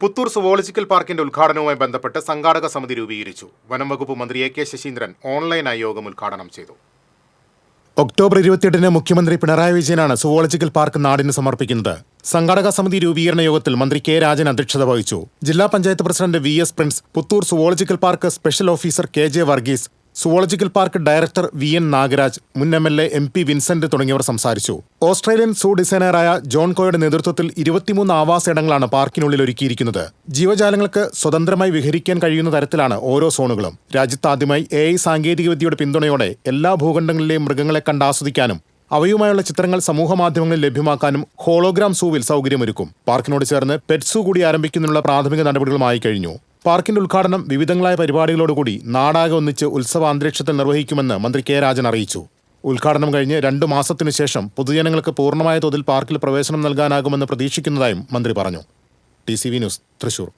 Puthur zoological പാർക്കിന്റെ ഉദ്ഘാടനവുമായി ബന്ധപ്പെട്ട് സംഘാടക സമിതി രൂപീകരിച്ചു. വനം വകുപ്പ് മന്ത്രി എ കെ ശശീന്ദ്രൻ ഓൺലൈനായി യോഗം ഉദ്ഘാടനം ചെയ്തു. ഒക്ടോബർ ഇരുപത്തിയെട്ടിന് മുഖ്യമന്ത്രി പിണറായി വിജയനാണ് സുവോളജിക്കൽ പാർക്ക് നാടിന് സമർപ്പിക്കുന്നത്. സംഘാടക സമിതി രൂപീകരണ യോഗത്തിൽ മന്ത്രി കെ രാജൻ അധ്യക്ഷത വഹിച്ചു. ജില്ലാ panchayat president V S Prince Puthur zoological park special officer K J Varghese zoological park director V N Nagaraj മുൻ M L A M P Vincent തുടങ്ങിയവർ സംസാരിച്ചു. ഓസ്ട്രേലിയൻ സൂ ഡിസൈനറായ ജോൺ കോയുടെ നേതൃത്വത്തിൽ ഇരുപത്തിമൂന്ന് ആവാസ ഇടങ്ങളാണ് പാർക്കിനുള്ളിൽ ഒരുക്കിയിരിക്കുന്നത്. ജീവജാലങ്ങൾക്ക് സ്വതന്ത്രമായി വിഹരിക്കാൻ കഴിയുന്ന തരത്തിലാണ് ഓരോ സോണുകളും. രാജ്യത്താദ്യമായി എ ഐ സാങ്കേതികവിദ്യയുടെ പിന്തുണയോടെ എല്ലാ ഭൂഖണ്ഡങ്ങളിലെയും മൃഗങ്ങളെ കണ്ട് ആസ്വദിക്കാനും അവയുമായുള്ള ചിത്രങ്ങൾ സമൂഹമാധ്യമങ്ങളിൽ ലഭ്യമാക്കാനും ഹോളോഗ്രാം സൂവിൽ സൗകര്യമൊരുക്കും. പാർക്കിനോട് ചേർന്ന് പെറ്റ് സൂ കൂടി ആരംഭിക്കുന്നതിനുള്ള പ്രാഥമിക നടപടികളുമായി കഴിഞ്ഞു. പാർക്കിന്റെ ഉദ്ഘാടനം വിവിധങ്ങളായ പരിപാടികളോടുകൂടി നാടാകെ ഒന്നിച്ച് ഉത്സവ അന്തരീക്ഷത്തിൽ നിർവഹിക്കുമെന്ന് മന്ത്രി കെ രാജൻ അറിയിച്ചു. ഉദ്ഘാടനം കഴിഞ്ഞ് രണ്ടു മാസത്തിനു ശേഷം പൊതുജനങ്ങൾക്ക് പൂർണമായ തോതിൽ പാർക്കിൽ പ്രവേശനം നൽകാനാകുമെന്ന് പ്രതീക്ഷിക്കുന്നതായും മന്ത്രി പറഞ്ഞു. T news Thrissur.